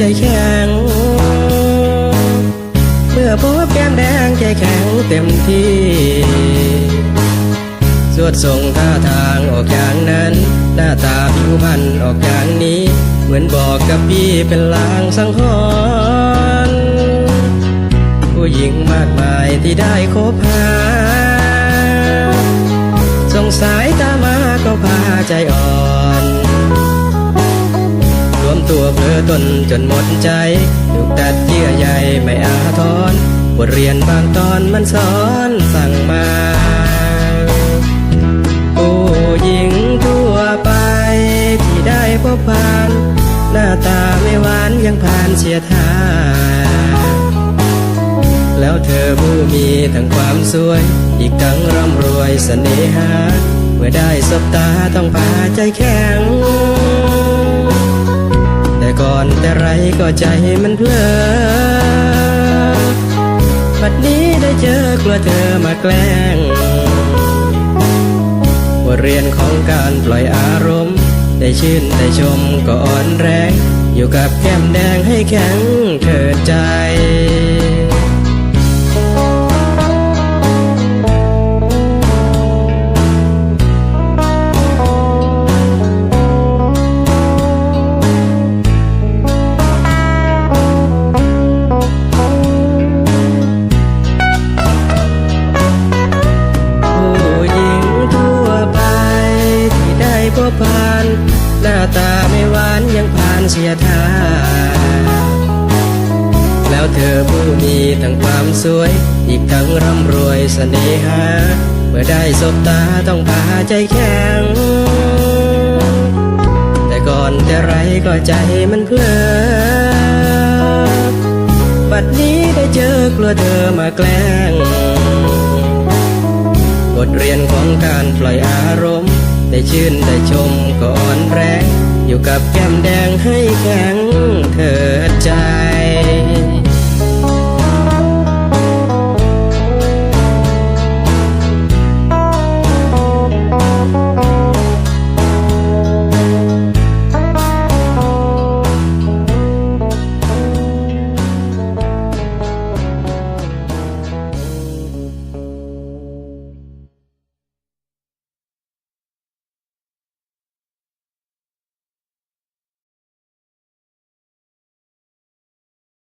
จแข็ง เมื่อพบแก้มแดงใจแข็งเต็มที่ สวดส่งท่าทางออกอย่างนั้น หน้าตาผิวพรรณออกอย่างนี้ เหมือนบอกกับพี่เป็นลางสังหรณ์ผู้หญิงมากมายที่ได้คบหาสงสายตามาก็พาใจออก ตัวเพลอตนจนหมดใจถูกตัดเยื่อใยไม่อาทรบทเรียนบางตอนมันสอนสั่งมา ผู้หญิงทั่วไปที่ได้พบผ่าน หน้าตาไม่หวานยังผ่านเสียทาแล้วเธอผู้มีทั้งความสวย อีกทั้งร่ำรวยเสน่หา เมื่อได้สบตาต้องพาใจแข็ง ก็ใจมันเพลอบัดนี้ได้เจอกลัวเธอมาแกล้งบทเรียนของการปล่อยอารมณ์ ได้ชื่นได้ชมก็อ่อนแรง อยู่กับแก้มแดงให้แข็งเถิดใจ เสียทาแล้วเธอผู้มีทั้งความสวย อีกทั้งร่ำรวยเสน่หา เมื่อได้สบตาต้องพาใจแข็ง แต่ก่อนแต่ไรก็ใจมันเพลอบัดนี้ได้เจอกลัวเธอมาแกล้งบทเรียนของการปล่อยอารมณ์ ได้ชื่นได้ชมก่อนแรง อยู่กับแก้มแดงให้แข็งเถิดใจ